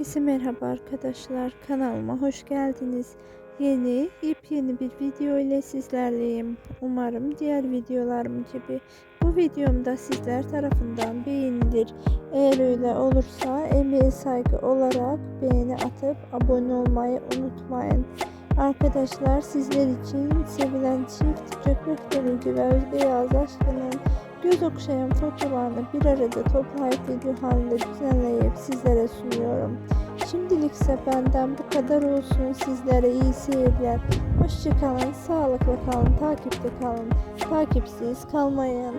Herkese merhaba arkadaşlar. Kanalıma hoş geldiniz. Yeni, yepyeni bir video ile sizlerleyim. Umarım diğer videolarım gibi bu videomda sizler tarafından beğenilir. Eğer öyle olursa emeğe saygı olarak beğeni atıp abone olmayı unutmayın. Arkadaşlar sizler için sevilen çift Gökberk Demirci ve Özge Yağız aşkının göz okşayan fotoğraflarını bir arada toplayıp video halinde düzenleyip sizlere sunuyorum. Şimdilikse benden bu kadar olsun. Sizlere iyi seyirler. Hoşçakalın, sağlıklı kalın, takipte kalın. Takipsiz kalmayın.